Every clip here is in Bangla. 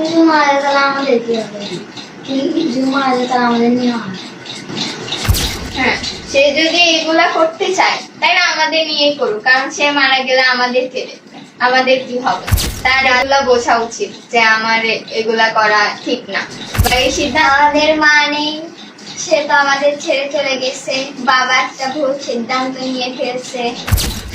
তাহলে আমাদের কি হবে তাহলে আমাদের নিয়ে হয় হ্যাঁ সে যদি এগুলা করতে চায় তাহলে আমাদের নিয়েই করুক। কারণ সে মারা গেলে আমাদের দেখবে? আমাদের কি হবে? তার এগুলা বোঝা উচিত যে আমার এগুলা করা ঠিক না। এই সিদ্ধান্ত আমাদের মা নেই সে তো আমাদের ছেড়ে চলে গেছে। বাবা একটা ভুল সিদ্ধান্ত নিয়ে ফেলছে।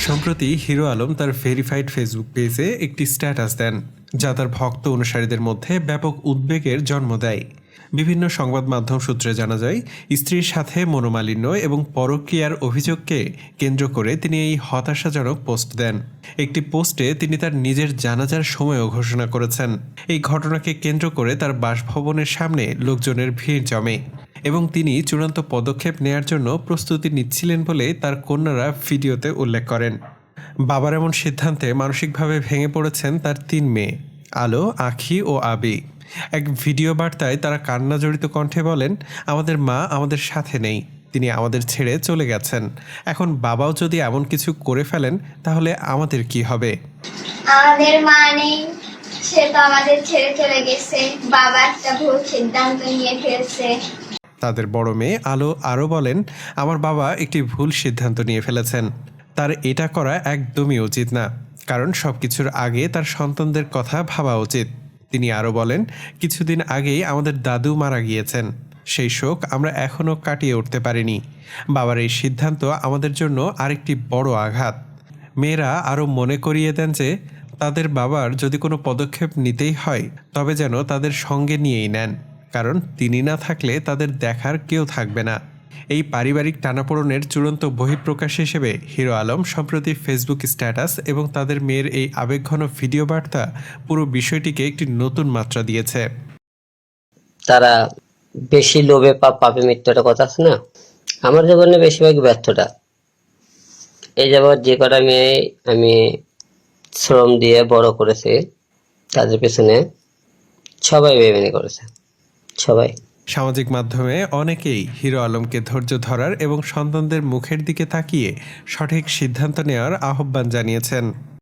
সম্প্রতি হিরো আলম তার ভেরিফাইড ফেসবুক পেজে একটি স্ট্যাটাস দেন, যা তার ভক্ত অনুসারীদের মধ্যে ব্যাপক উদ্বেগের জন্ম দেয়। বিভিন্ন সংবাদ মাধ্যম সূত্রে জানা যায়, স্ত্রীর সাথে মনোমালিন্য এবং পরকীয়ার অভিযোগকে কেন্দ্র করে তিনি এই হতাশাজনক পোস্ট দেন। একটি পোস্টে তিনি তার নিজের জানাজার সময়ও ঘোষণা করেছেন। এই ঘটনাকে কেন্দ্র করে তার বাসভবনের সামনে লোকজনের ভিড় জমে। এবং তিনি চূড়ান্ত পদক্ষেপ নেয়ার জন্য প্রস্তুতি নিচ্ছিলেন বলে তার কন্যারা ভিডিওতে উল্লেখ করেন। বাবার এমন সিদ্ধান্তে মানসিকভাবে ভেঙে পড়েছেন তার তিন মেয়ে, আলো, আখি ও আবি। এক ভিডিও বার্তায় তারা কান্না জড়িত কণ্ঠে বলেন, আমাদের মা আমাদের সাথে নেই, তিনি আমাদের ছেড়ে চলে গেছেন। এখন বাবাও যদি এমন কিছু করে ফেলেন, তাহলে আমাদের কি হবে? আমাদের মা নেই, সে তো আমাদের ছেড়ে চলে গেছে। বাবা একটা ভুল সিদ্ধান্ত নিয়ে ফেলছে। তাদের বড় মেয়ে আলো আরও বলেন, আমার বাবা একটি ভুল সিদ্ধান্ত নিয়ে ফেলেছেন। তার এটা করা একদমই উচিত না। কারণ সব কিছুর আগে তার সন্তানদের কথা ভাবা উচিত। তিনি আরও বলেন, কিছুদিন আগেই আমাদের দাদু মারা গিয়েছেন। সেই শোক আমরা এখনও কাটিয়ে উঠতে পারিনি। বাবার এই সিদ্ধান্ত আমাদের জন্য আরেকটি বড় আঘাত। মেয়েরা আরও মনে করিয়ে দেন যে, তাদের বাবার যদি কোনো পদক্ষেপ নিতেই হয়, তবে যেন তাদের সঙ্গে নিয়েই নেন। কারণ তিনি না থাকলে তাদের দেখার কেউ থাকবে না। এই পারিবারিক টানাপোড়েনের চূড়ান্ত বহিঃপ্রকাশ হিসেবে হিরো আলম, সম্প্রতি ফেসবুক স্ট্যাটাস এবং তাদের মেয়ের এই আবেগঘন ভিডিও বার্তা পুরো বিষয়টিকে একটি নতুন মাত্রা দিয়েছে। তারা বেশি লোভে পাপ পাপে মৃত্যু একটা কথা আছে না? আমার জীবনে বেশিরভাগ ব্যর্থটা এই যাবৎ যে কটা মেয়ে আমি শ্রম দিয়ে বড় করেছি, তাদের পেছনে সবাই বেমেনি করেছে। সবাই। সামাজিক মাধ্যমে অনেকেই হিরো আলমকে ধৈর্য ধরার এবং সন্তানদের মুখের দিকে তাকিয়ে সঠিক সিদ্ধান্ত নেওয়ার আহ্বান জানিয়েছেন।